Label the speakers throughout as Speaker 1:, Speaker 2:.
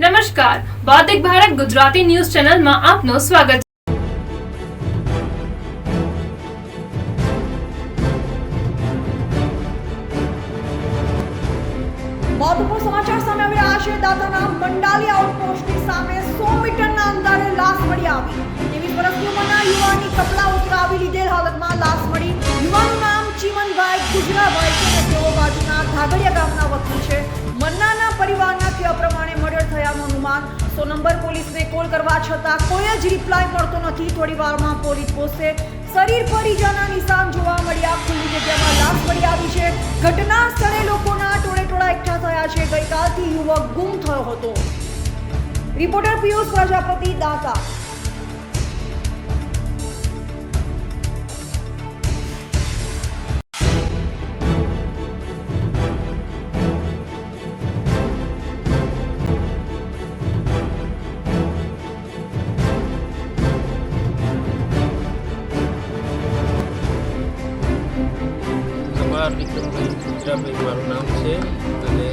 Speaker 1: નમસ્કાર. બૌદ્ધિક ભારત ગુજરાતી ન્યૂઝ ચેનલમાં આપનું સ્વાગત
Speaker 2: મહત્વપૂર્ણ સમાચાર સામે આવી રહ્યા છે. દાદાના મંડાલી આઉટપોસ્ટની સામે સો મીટરના અંતરે લાશ મળી આવી. ત્રેવીસ વર્ષની ઉંમરના યુવાનની કપડા ઉતરાવી લીધેલ હાલતમાં લાશ મળી. યુવાનું નામ ચીમનભાઈ ગુજરાભાઈ અનુમાન સો નંબર પોલીસને કોલ કરવા છતાં કોઈ જ રિપ્લાય મળતો નથી. થોડી વારમાં પોલીસ પહોંચશે શરીર પર ઈજાના નિશાન જોવા મળ્યા. ખુલ્લી જગ્યામાં લાશ મળી આવી છે. ઘટના સ્થળે લોકોના ટોળે ટોળા એકઠા થયા છે. ગઈકાલથી યુવક ગુમ થયો હતો. રિપોર્ટર પિયુષ પ્રજાપતિ દાતા.
Speaker 3: કમાર વિક્રમભાઈ ગુજરાભાઈ મારું નામ છે અને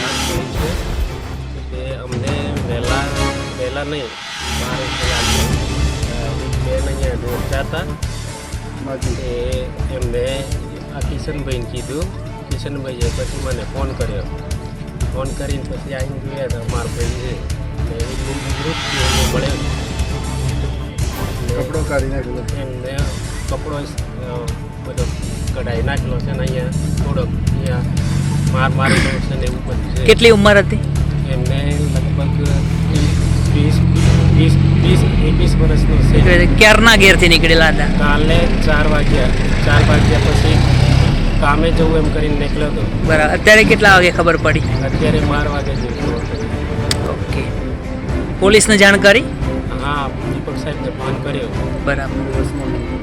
Speaker 3: મારું છે કે અમને વહેલા વહેલા નહીં બાર કલાક બેન અહીંયા દોડતા હતા. એ એમને આ કિશનભાઈને કીધું કિશનભાઈએ પછી મને ફોન કર્યો. ફોન કરીને પછી આવીને જોયા હતા મારા ભાઈ છે. ને એ ગ્રુપ ગ્રુપ મળ્યો
Speaker 4: કપડો કાઢી નાખેલો
Speaker 3: એમને કપડો બધો કઢાઈ નાખેલો છે ને અહીંયા થોડોક અહીંયા માર મારેલો છે ને એવું બધું છે.
Speaker 5: કેટલી ઉંમર હતી?
Speaker 3: એમને લગભગ વીસ વીસ વીસ એકવીસ વર્ષનો છે.
Speaker 5: ક્યારના ઘેરથી નીકળેલા હતા?
Speaker 3: કાલે ચાર વાગ્યા ચાર વાગ્યા પછી કામે જવું એમ કરીને નીકળ્યો હતો.
Speaker 5: બરાબર. અત્યારે કેટલા વાગે ખબર પડી?
Speaker 3: અત્યારે બાર વાગે જેવું
Speaker 5: ઓકે. પોલીસને જાણ કરી?
Speaker 3: હા દીપક સાહેબને ફોન કર્યો.
Speaker 5: બરાબર.